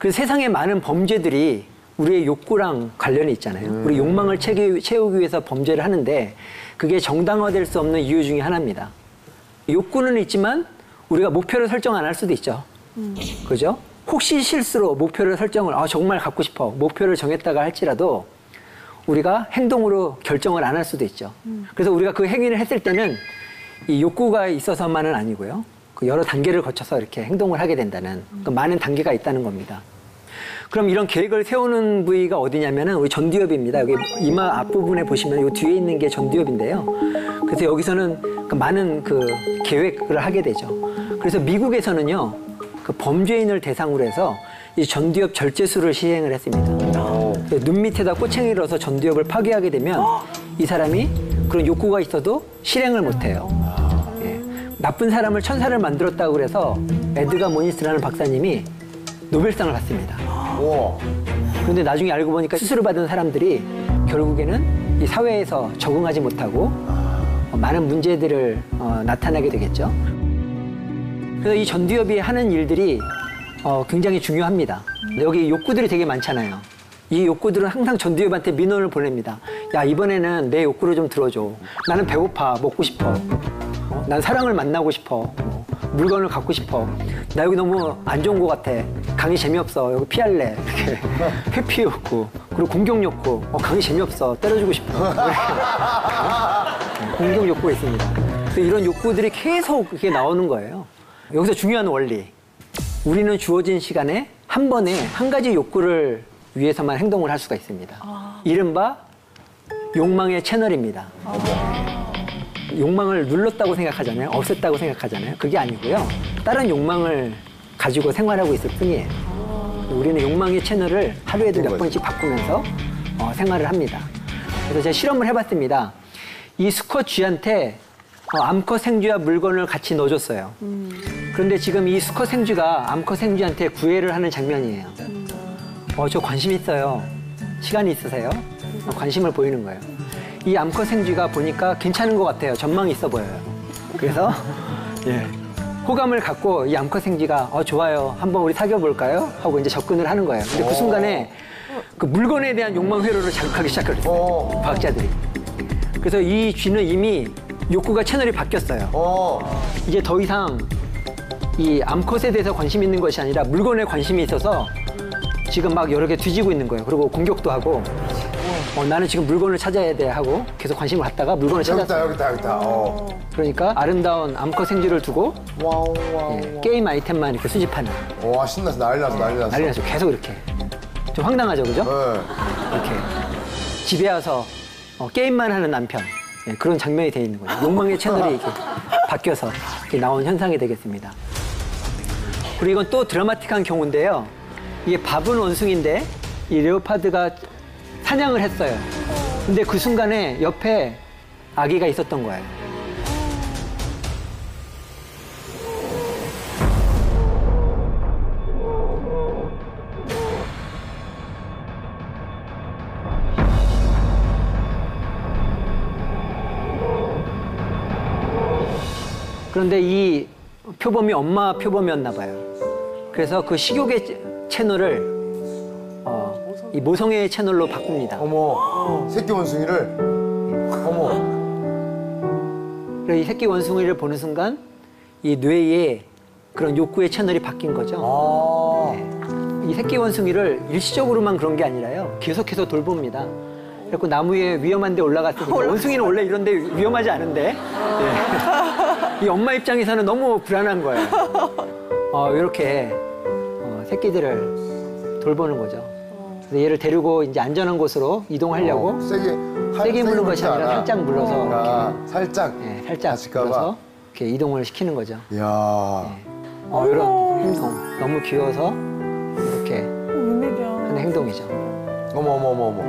그 세상에 많은 범죄들이 우리의 욕구랑 관련이 있잖아요. 우리 욕망을 채기, 채우기 위해서 범죄를 하는데 그게 정당화될 수 없는 이유 중에 하나입니다. 욕구는 있지만 우리가 목표를 설정 안 할 수도 있죠. 그죠? 혹시 실수로 목표를 설정을 아 정말 갖고 싶어 목표를 정했다가 할지라도 우리가 행동으로 결정을 안 할 수도 있죠. 그래서 우리가 그 행위를 했을 때는 이 욕구가 있어서만은 아니고요. 그 여러 단계를 거쳐서 이렇게 행동을 하게 된다는 그 많은 단계가 있다는 겁니다. 그럼 이런 계획을 세우는 부위가 어디냐면은 우리 전두엽입니다. 여기 이마 앞부분에 보시면 이 뒤에 있는 게 전두엽인데요. 그래서 여기서는 그 많은 그 계획을 하게 되죠. 그래서 미국에서는요, 그 범죄인을 대상으로 해서 이 전두엽 절제술을 시행을 했습니다. 눈 밑에다 꼬챙이를 넣어서 전두엽을 파괴하게 되면 이 사람이 그런 욕구가 있어도 실행을 못해요. 예. 나쁜 사람을 천사를 만들었다고 그래서 에드가 모니스라는 박사님이 노벨상을 받습니다. 우와. 그런데 나중에 알고 보니까 수술을 받은 사람들이 결국에는 이 사회에서 적응하지 못하고 어, 많은 문제들을 어, 나타나게 되겠죠. 그래서 이 전두엽이 하는 일들이 어, 굉장히 중요합니다. 여기 욕구들이 되게 많잖아요. 이 욕구들은 항상 전두엽한테 민원을 보냅니다. 야 이번에는 내 욕구를 좀 들어줘. 나는 배고파, 먹고 싶어. 어, 난 사랑을 만나고 싶어. 어, 물건을 갖고 싶어. 나 여기 너무 안 좋은 것 같아. 강의 재미없어. 여기 피할래. 이렇게 회피 욕구 그리고 공격 욕구. 어, 강의 재미없어. 때려주고 싶어. 어, 공격 욕구가 있습니다. 그래서 이런 욕구들이 계속 이렇게 나오는 거예요. 여기서 중요한 원리. 우리는 주어진 시간에 한 번에 한 가지 욕구를 위해서만 행동을 할 수가 있습니다. 이른바 욕망의 채널입니다. 욕망을 눌렀다고 생각하잖아요. 없앴다고 생각하잖아요. 그게 아니고요. 다른 욕망을 가지고 생활하고 있을 뿐이에요. 우리는 욕망의 채널을 하루에도 몇 번씩 바꾸면서 어, 생활을 합니다. 그래서 제가 실험을 해봤습니다. 이 수컷 쥐한테 어, 암컷 생쥐와 물건을 같이 넣어줬어요. 그런데 지금 이 수컷 생쥐가 암컷 생쥐한테 구애를 하는 장면이에요. 어, 저 관심 있어요. 시간이 있으세요? 어, 관심을 보이는 거예요. 이 암컷 생쥐가 보니까 괜찮은 것 같아요. 전망이 있어 보여요. 그래서 예, 호감을 갖고 이 암컷 생쥐가 어 좋아요. 한번 우리 사귀어 볼까요? 하고 이제 접근을 하는 거예요. 근데 그 순간에 그 물건에 대한 욕망 회로를 자극하기 시작하거든요. 어. 과학자들이. 그래서 이 쥐는 이미 욕구가 채널이 바뀌었어요. 어. 이제 더 이상 이 암컷에 대해서 관심 있는 것이 아니라 물건에 관심이 있어서 지금 막 여러 개 뒤지고 있는 거예요. 그리고 공격도 하고 어, 나는 지금 물건을 찾아야 돼 하고 계속 관심을 갖다가 물건을 여기 있다, 찾았어요. 여기 있다, 여기 있다. 어. 그러니까 아름다운 암컷 생쥐를 두고 와우, 와우. 예, 게임 아이템만 이렇게 수집하는 와, 신났어. 난리 났어, 난리 났어. 난리 나죠. 계속 이렇게 좀 황당하죠, 그죠? 네. 이렇게 집에 와서 어, 게임만 하는 남편 예, 그런 장면이 돼 있는 거예요. 욕망의 채널이 이렇게 바뀌어서 이렇게 나온 현상이 되겠습니다. 그리고 이건 또 드라마틱한 경우인데요. 이게 밥은 원숭인데 이 레오파드가 사냥을 했어요. 근데 그 순간에 옆에 아기가 있었던 거예요. 그런데 이 표범이 엄마 표범이었나 봐요. 그래서 그 식욕의 채- 채널을 어, 이 모성애의 채널로 바꿉니다. 어머, 새끼 원숭이를. 어머. 이 새끼 원숭이를 보는 순간 이 뇌에 그런 욕구의 채널이 바뀐 거죠. 아. 이 새끼 원숭이를 일시적으로만 그런 게 아니라요. 계속해서 돌봅니다. 그래서 나무에 위험한 데 올라갔을 때 원숭이는 원래 이런 데 위험하지 않은데 예. 이 엄마 입장에서는 너무 불안한 거예요. 어, 이렇게 어, 새끼들을 돌보는 거죠. 그래서 얘를 데리고 이제 안전한 곳으로 이동하려고 어, 세게. 할- 세게 물는 것이 아니라 않아? 살짝 물러서 아, 살짝. 예, 살짝. 물러서 이렇게 이동을 시키는 거죠. 이야. 어, 이런 행동 너무 귀여워서 이렇게. 하는 행동이죠. 어머, 어머, 어머, 어머.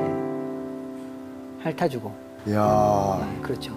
핥아주고 이야. 그렇죠.